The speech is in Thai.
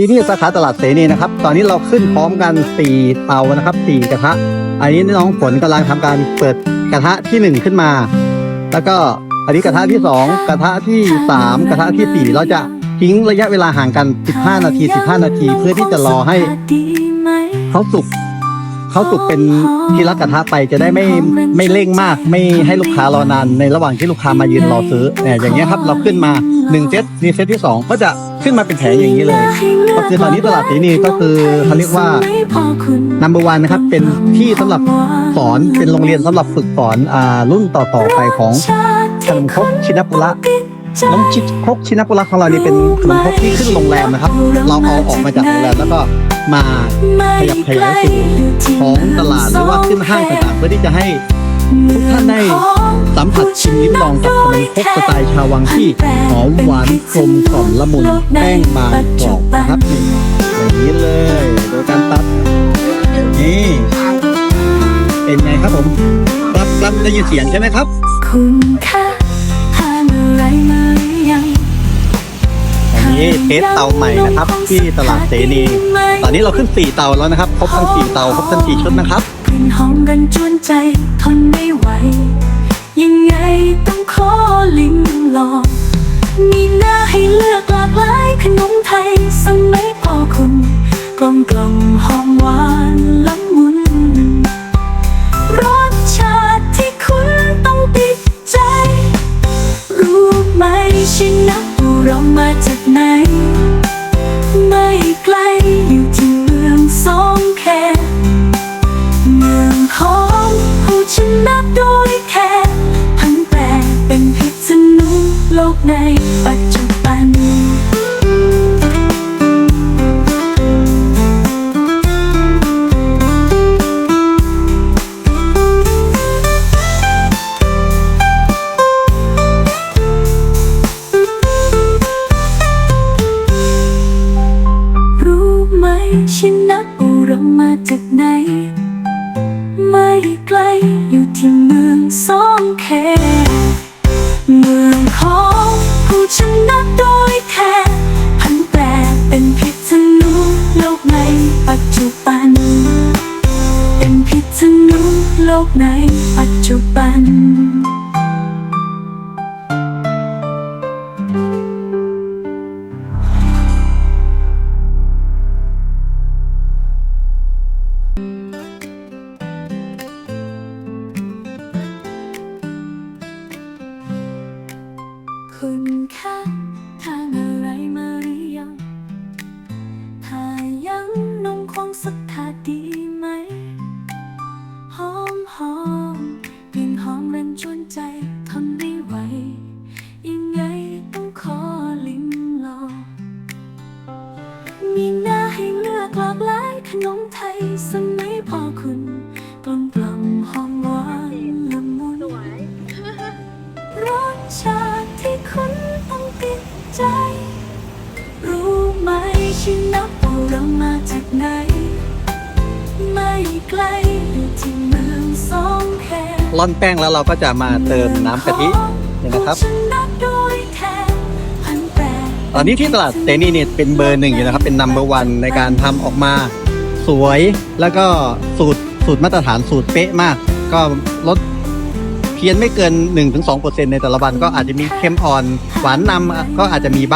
ที่นี่สาขาตลาดเสนีนะครับ ตอนนี้เราขึ้นพร้อมกันสี่เตานะครับสี่กระทะ อันนี้น้องฝนกำลังทำการเปิดกระทะที่หนึ่งขึ้นมา แล้วก็อันนี้กระทะที่สองกระทะที่สามกระทะที่สี่เราจะทิ้งระยะเวลาห่างกัน 15 นาที 15 นาที เพื่อที่จะรอให้เขาสุก ขาสุกเป็นที่ละกกระทะไปจะได้ไม่ไม่เร่งมาก ไม่ให้ลูกค้ารอนานในระหว่างที่ลูกค้ามายืนรอซื้อเนี่ยอย่างเงี้ยครับเราขึ้นมาหนึ่งเซตนี่เซตที่สองก็จะขึ้นมาเป็นแผงอย่างนี้เลยก็คือตอนนี้ตลาดสีนีก็คือเขาเรียกว่า number one นะครับเป็นที่สำหรับสอนเป็นโรงเรียนสำหรับฝึกสอนอ่ารุ่นต่อๆไปของขนมครกชินปุระ น้องชิครกชินาปุระของเรานี่เป็นขนมครกที่ขึ้นโรงแรมนะครับ เราเอาออกมาจากโรงแรมแล้วก็มาขยับขยายสู่ของตลาดหรือว่าขึ้นห้างต่างๆเพื่อที่จะให้ทุกท่านได้สัมผัสชิมลิ้มลองกับขนมครกสไตล์ชาววังที่หอมหวานกลมกล่อมละมุนแป้งบางกรอบนะครับนี่อย่างนี้เลยโดยการตัดนี่เป็นไงครับผมรับรับได้ยินเสียงใช่ไหมครับ คุณค่า นนี้เทสเตาใหม่นะครับที่ตลาดเสนีตอนนี้เราขึ้น 4 เตาแล้วนะครับ ครบทั้ง 4 เตา ครบทั้ง 4 ชุดนะครับกลิ่นหอมกันจวนใจทนไม่ไหว ยังไงต้องขอลิ้มลอง มีหน้าให้เลือกหลากหลายขนมไทยสมัยพ่อคุณกลมกล่อม โดยแค่พันแปรเป็นพิษณุโลกในปัจจุบันรู้ไหมชินะปูเรมาจากไหน ไม่ไกล กในปัจจุบัน หลากหลายขนมไทยสมัยพ่อคุณกลมกล่อมหอมหวานละมุนรสชาติที่คุณต้องติดใจ รู้ไหมชินะปูเรามาจากไหน ไม่ไกลอยู่ที่เมืองสองแคร่อนแป้งแล้วเราก็จะมาเติมน้ำกะทินี่นะครับ ตอนนี้ที่ตลาดเตนี่เนี่ยเป็นเบอร์หนึ่งอยู่นะครับ เป็นนัมเบอร์วันในการทำออกมาสวยแล้วก็สูตรสูตรมาตรฐานสูตรเป๊ะมาก ก็ลดเพี้ยนไม่เกิน 1-2%ในแต่ละวันก็อาจจะมีเค็มอ่อน หวานนำก็อาจจะมีบ้าง